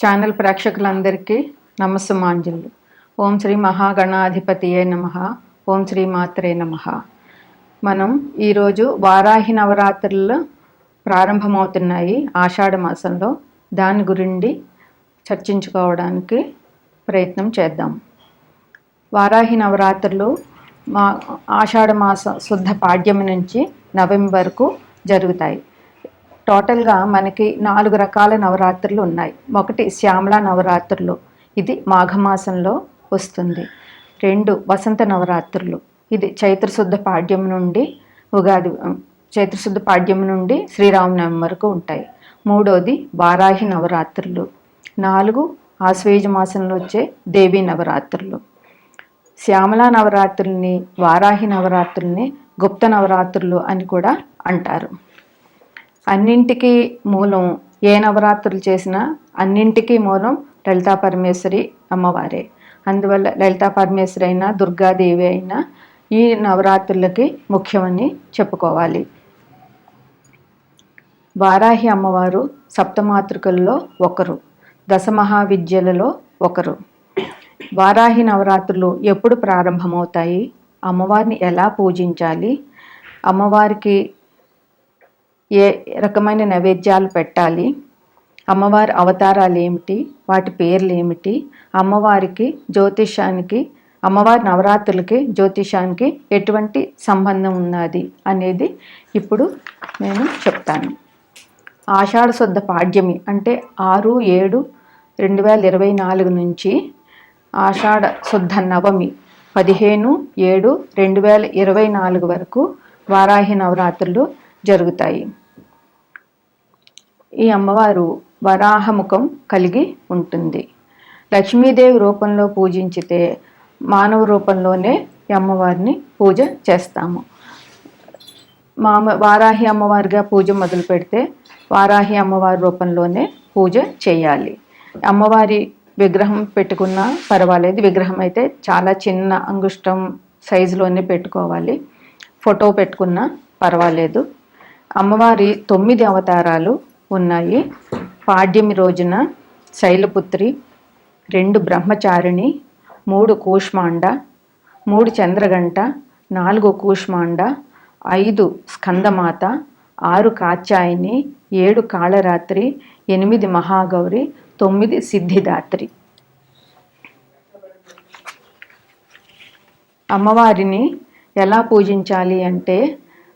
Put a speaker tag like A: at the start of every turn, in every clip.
A: channel ప్రేక్షకులందరికీ నమస్సుమాంజలు. ఓం శ్రీ మహాగణాధిపతియే నమ. ఓం శ్రీ మాత్రే నమ. మనం ఈరోజు వారాహి నవరాత్రులు ప్రారంభమవుతున్నాయి ఆషాఢ మాసంలో. దాని గురించి చర్చించుకోవడానికి ప్రయత్నం చేద్దాం. వారాహి నవరాత్రులు మా ఆషాఢ మాసం శుద్ధ పాడ్యమి నుంచి నవంబర్కు జరుగుతాయి. టోటల్గా మనకి నాలుగు రకాల నవరాత్రులు ఉన్నాయి. ఒకటి శ్యామల నవరాత్రులు. ఇది మాఘమాసంలో వస్తుంది. రెండు వసంత నవరాత్రులు. ఇది చైత్రశుద్ధ పాడ్యం నుండి ఉగాది చైత్రశుద్ధ పాడ్యం నుండి శ్రీరామనవమి వరకు ఉంటాయి. మూడోది వారాహి నవరాత్రులు. నాలుగు ఆశ్వేజ మాసంలో వచ్చే దేవీ నవరాత్రులు. శ్యామల నవరాత్రుల్ని వారాహి నవరాత్రుల్ని గుప్త నవరాత్రులు అని కూడా అంటారు. అన్నింటికీ మూలం ఏ నవరాత్రులు చేసినా అన్నింటికీ మూలం లలితా పరమేశ్వరి అమ్మవారే. అందువల్ల లలితా పరమేశ్వరి అయినా దుర్గాదేవి అయినా ఈ నవరాత్రులకి ముఖ్యమని చెప్పుకోవాలి. వారాహి అమ్మవారు సప్తమాతృకల్లో ఒకరు దశమహావిద్యలలో ఒకరు. వారాహి నవరాత్రులు ఎప్పుడు ప్రారంభమవుతాయి? అమ్మవారిని ఎలా పూజించాలి? అమ్మవారికి ఏ రకమైన నైవేద్యాలు పెట్టాలి? అమ్మవారి అవతారాలు ఏమిటి వాటి పేర్లు ఏమిటి అమ్మవారికి జ్యోతిషానికి అమ్మవారి నవరాత్రులకి జ్యోతిషానికి ఎటువంటి సంబంధం ఉన్నది అనేది ఇప్పుడు నేను చెప్తాను. ఆషాఢ శుద్ధ పాడ్యమి అంటే ఆరు ఏడు రెండు వేల ఇరవై నాలుగు నుంచి ఆషాఢ శుద్ధ నవమి పదిహేను ఏడు రెండు వేల ఇరవై నాలుగు వరకు వారాహి నవరాత్రులు జరుగుతాయి. ఈ అమ్మవారు వరాహముఖం కలిగి ఉంటుంది. లక్ష్మీదేవి రూపంలో పూజించితే మానవ రూపంలోనే ఈ అమ్మవారిని పూజ చేస్తాము. మామ వారాహి అమ్మవారిగా పూజ మొదలు పెడితే వారాహి అమ్మవారి రూపంలోనే పూజ చేయాలి. అమ్మవారి విగ్రహం పెట్టుకున్నా పర్వాలేదు. విగ్రహం అయితే చాలా చిన్న అంగుష్టం సైజులోనే పెట్టుకోవాలి. ఫోటో పెట్టుకున్నా పర్వాలేదు. అమ్మవారి తొమ్మిది అవతారాలు ఉన్నాయి. పాడ్యమి రోజున శైలపుత్రి రెండు బ్రహ్మచారిణి మూడు కూష్మాండ మూడు చంద్రగంట నాలుగు కూష్మాండ ఐదు స్కందమాత ఆరు కాచాయిని ఏడు కాళరాత్రి ఎనిమిది మహాగౌరి తొమ్మిది సిద్ధిదాత్రి. అమ్మవారిని ఎలా పూజించాలి అంటే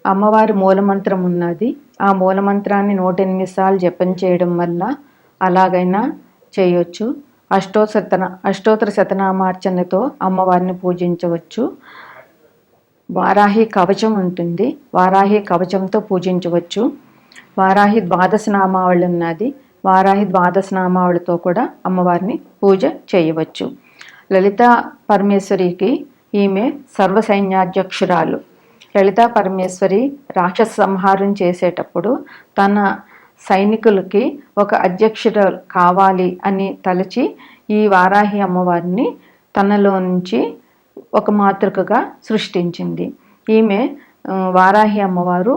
A: అమ్మవారి మూలమంత్రం ఉన్నది. ఆ మూలమంత్రాన్ని నూట ఎనిమిది సార్లు జపం చేయడం వల్ల అలాగైనా చేయొచ్చు. అష్టోత్తర అష్టోత్తర శతనామార్చనతో అమ్మవారిని పూజించవచ్చు. వారాహి కవచం ఉంటుంది. వారాహి కవచంతో పూజించవచ్చు. వారాహి ద్వాదశ నామావళి ఉన్నది. వారాహి ద్వాదశ నామావళితో కూడా అమ్మవారిని పూజ చేయవచ్చు. లలిత పరమేశ్వరికి ఈమె సర్వసైన్యాధ్యక్షురాలు. లలితా పరమేశ్వరి రాక్షస సంహారం చేసేటప్పుడు తన సైనికులకి ఒక అధ్యక్షుడు కావాలి అని తలచి ఈ వారాహి అమ్మవారిని తనలో నుంచి ఒక మాతృకగా సృష్టించింది. ఈమె వారాహి అమ్మవారు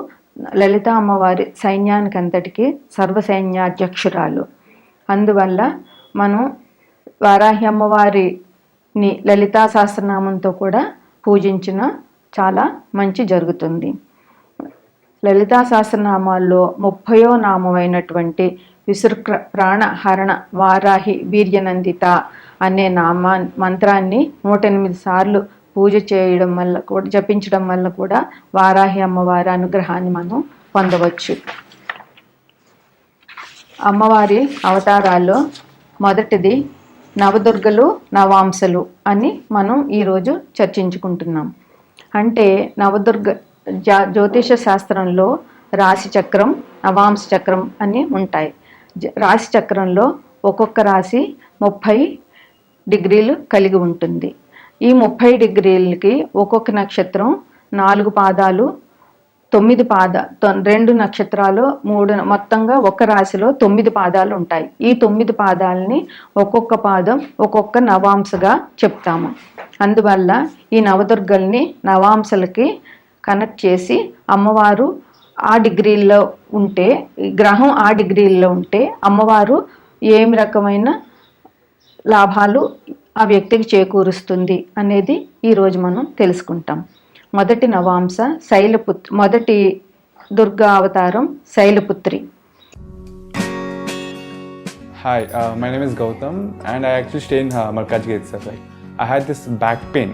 A: లలిత అమ్మవారి సైన్యానికి అంతటికి సర్వసైన్యాధ్యక్షురాలు. అందువల్ల మనం వారాహి అమ్మవారిని లలితా సహస్రనామంతో కూడా పూజించిన చాలా మంచి జరుగుతుంది. లలితా సహస్రనామాల్లో ముప్పయో నామమైనటువంటి విసృక్ర ప్రాణహరణ వారాహి వీర్యనందిత అనే నామా మంత్రాన్ని నూట ఎనిమిది సార్లు పూజ చేయడం వల్ల కూడా జపించడం వల్ల కూడా వారాహి అమ్మవారి అనుగ్రహాన్ని మనం పొందవచ్చు. అమ్మవారి అవతారాల్లో మొదటిది నవదుర్గలు నవాంశలు అని మనం ఈరోజు చర్చించుకుంటున్నాం. అంటే నవదుర్గ జ్యోతిష శాస్త్రంలో రాశి చక్రం నవాంశ చక్రం అని ఉంటాయి. రాశి చక్రంలో ఒక్కొక్క రాశి ముప్పై డిగ్రీలు కలిగి ఉంటుంది. ఈ ముప్పై డిగ్రీలకి ఒక్కొక్క నక్షత్రం నాలుగు పాదాలు తొమ్మిది పాద రెండు నక్షత్రాలు మూడు మొత్తంగా ఒక రాశిలో తొమ్మిది పాదాలు ఉంటాయి. ఈ తొమ్మిది పాదాలని ఒక్కొక్క పాదం ఒక్కొక్క నవాంశగా చెప్తాము. అందువల్ల ఈ నవదుర్గల్ని నవాంశలకి కనెక్ట్ చేసి అమ్మవారు ఆ డిగ్రీల్లో ఉంటే గ్రహం ఆ డిగ్రీల్లో ఉంటే అమ్మవారు ఏమి రకమైన లాభాలు ఆ వ్యక్తికి చేకూరుస్తుంది అనేది ఈరోజు మనం తెలుసుకుంటాం. మొదటి నవాంస శైలపుత్రి మొదటి దుర్గా అవతారం Shailaputri
B: hi my name is Gautam and I actually stay in Markaz gate sir I had this back pain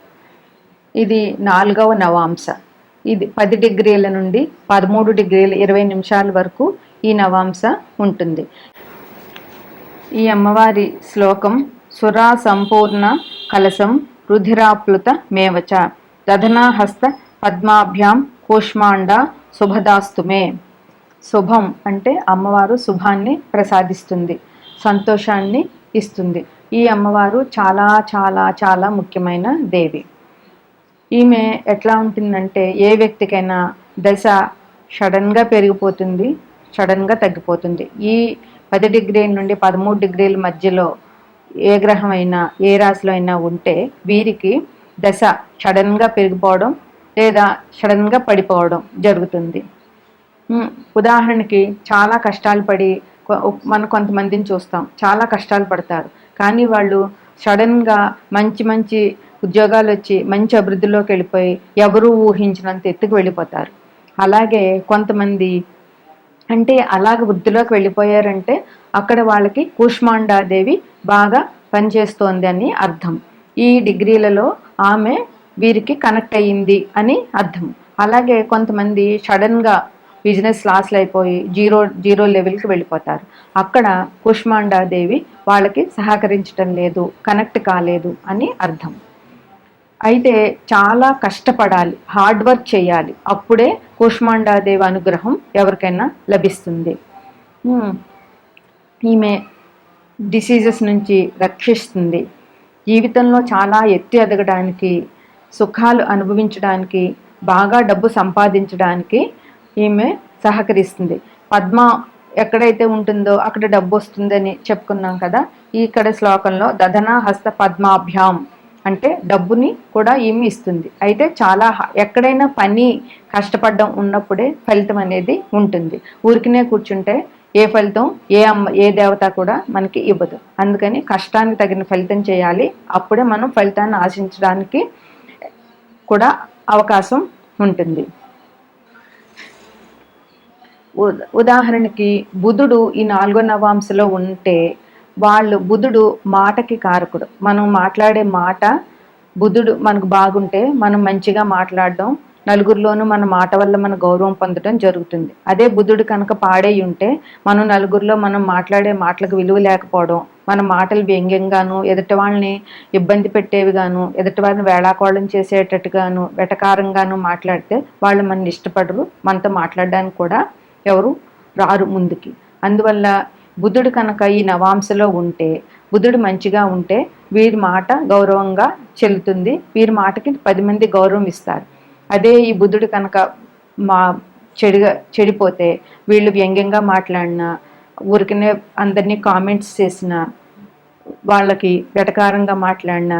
A: ఇది నాలుగవ నవాంశ. ఇది పది డిగ్రీల నుండి పదమూడు డిగ్రీల ఇరవై నిమిషాల వరకు ఈ నవాంశ ఉంటుంది. ఈ అమ్మవారి శ్లోకం సురా సంపూర్ణ కలశం రుధిరాప్లుత మేవచ దధనాహస్త పద్మాభ్యాం కూష్మాండ శుభదాస్తుమే శుభం అంటే అమ్మవారు శుభాన్ని ప్రసాదిస్తుంది సంతోషాన్ని ఇస్తుంది. ఈ అమ్మవారు చాలా చాలా చాలా ముఖ్యమైన దేవి. ఈమె ఎట్లా ఉంటుందంటే ఏ వ్యక్తికైనా దశ సడన్గా పెరిగిపోతుంది సడన్గా తగ్గిపోతుంది. ఈ పది డిగ్రీల నుండి పదమూడు డిగ్రీల మధ్యలో ఏ గ్రహం అయినా ఏ రాశిలో అయినా ఉంటే వీరికి దశ సడన్గా పెరిగిపోవడం లేదా సడన్గా పడిపోవడం జరుగుతుంది. ఉదాహరణకి చాలా కష్టాలు పడి మనం కొంతమందిని చూస్తాం చాలా కష్టాలు పడతారు. కానీ వాళ్ళు సడన్గా మంచి మంచి ఉద్యోగాలు వచ్చి మంచి అభివృద్ధిలోకి వెళ్ళిపోయి ఎవరూ ఊహించినంత ఎత్తుకు వెళ్ళిపోతారు. అలాగే కొంతమంది అంటే అలాగ వృద్ధిలోకి వెళ్ళిపోయారంటే అక్కడ వాళ్ళకి కూష్మాండాదేవి బాగా పనిచేస్తోంది అని అర్థం. ఈ డిగ్రీలలో ఆమె వీరికి కనెక్ట్ అయ్యింది అని అర్థం. అలాగే కొంతమంది సడన్గా బిజినెస్ లాస్లు అయిపోయి జీరో జీరో లెవెల్కి వెళ్ళిపోతారు. అక్కడ కుష్మాండాదేవి వాళ్ళకి సహకరించటం లేదు కనెక్ట్ కాలేదు అని అర్థం. అయితే చాలా కష్టపడాలి హార్డ్ వర్క్ చేయాలి. అప్పుడే కూష్మాండాదేవి అనుగ్రహం ఎవరికైనా లభిస్తుంది. ఈమె డిసీజెస్ నుంచి రక్షిస్తుంది. జీవితంలో చాలా ఎత్తి ఎదగడానికి సుఖాలు అనుభవించడానికి బాగా డబ్బు సంపాదించడానికి ఈమె సహకరిస్తుంది. పద్మ ఎక్కడైతే ఉంటుందో అక్కడ డబ్బు వస్తుందని చెప్పుకున్నాం కదా ఇక్కడ శ్లోకంలో దధనా హస్త పద్మాభ్యాం. అంటే డబ్బుని కూడా ఏమి ఇస్తుంది. అయితే చాలా ఎక్కడైనా పని కష్టపడడం ఉన్నప్పుడే ఫలితం అనేది ఉంటుంది. ఊరికినే కూర్చుంటే ఏ ఫలితం ఏ అమ్మ ఏ దేవత కూడా మనకి ఇవ్వదు. అందుకని కష్టానికి తగిన ఫలితం చేయాలి. అప్పుడే మనం ఫలితాన్ని ఆశించడానికి కూడా అవకాశం ఉంటుంది. ఉదాహరణకి బుధుడు ఈ నాలుగో నవాంశలో ఉంటే వాళ్ళు బుధుడు మాటకి కారకుడు. మనం మాట్లాడే మాట బుధుడు మనకు బాగుంటే మనం మంచిగా మాట్లాడడం నలుగురిలోనూ మన మాట వల్ల మన గౌరవం పొందడం జరుగుతుంది. అదే బుధుడు కనుక పాడై ఉంటే మనం నలుగురిలో మనం మాట్లాడే మాటలకు విలువ లేకపోవడం మన మాటలు వ్యంగ్యంగాను ఎదుటి వాళ్ళని ఇబ్బంది పెట్టేవిగాను ఎదుటి వారిని వేళాకోళం చేసేటట్టుగాను వెటకారంగాను మాట్లాడితే వాళ్ళు మనని ఇష్టపడరు. మనతో మాట్లాడడానికి కూడా ఎవరు రారు ముందుకి. అందువల్ల బుద్ధుడు కనుక ఈ నవాంశలో ఉంటే బుద్ధుడు మంచిగా ఉంటే వీరి మాట గౌరవంగా చెల్లుతుంది. వీరి మాటకి పది మంది గౌరవం ఇస్తారు. అదే ఈ బుద్ధుడు కనుక మా చెడుగా చెడిపోతే వీళ్ళు వ్యంగ్యంగా మాట్లాడినా ఊరికనే అందరినీ కామెంట్స్ చేసిన వాళ్ళకి వెటకారంగా మాట్లాడిన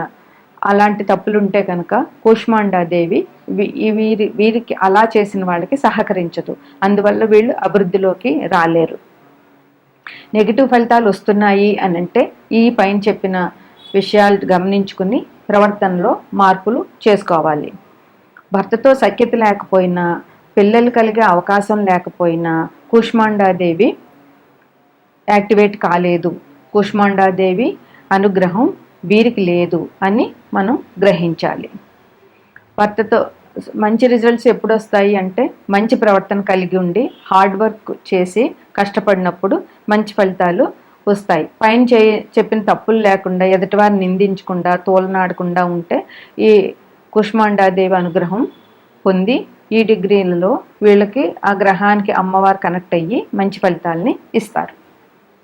A: అలాంటి తప్పులు ఉంటే కనుక కూష్మాండాదేవి వీరి వీరికి అలా చేసిన వాళ్ళకి సహకరించదు. అందువల్ల వీళ్ళు అభివృద్ధిలోకి రాలేరు. నెగిటివ్ ఫలితాలు వస్తున్నాయి అని అంటే ఈ పైన చెప్పిన విషయాలు గమనించుకుని ప్రవర్తనలో మార్పులు చేసుకోవాలి. భర్తతో సఖ్యత లేకపోయినా పిల్లలు కలిగే అవకాశం లేకపోయినా కుష్మాండాదేవి యాక్టివేట్ కాలేదు. కుష్మాండాదేవి అనుగ్రహం వీరికి లేదు అని మనం గ్రహించాలి. భర్తతో మంచి రిజల్ట్స్ ఎప్పుడు వస్తాయి అంటే మంచి ప్రవర్తన కలిగి ఉండి హార్డ్ వర్క్ చేసి కష్టపడినప్పుడు మంచి ఫలితాలు వస్తాయి. పైన చే చెప్పిన తప్పులు లేకుండా ఎదుటివారు నిందించకుండా తోలనాడకుండా ఉంటే ఈ కుష్మాండాదేవి అనుగ్రహం పొంది ఈ డిగ్రీలలో వీళ్ళకి ఆ గ్రహానికి అమ్మవారు కనెక్ట్ అయ్యి మంచి ఫలితాలని ఇస్తారు.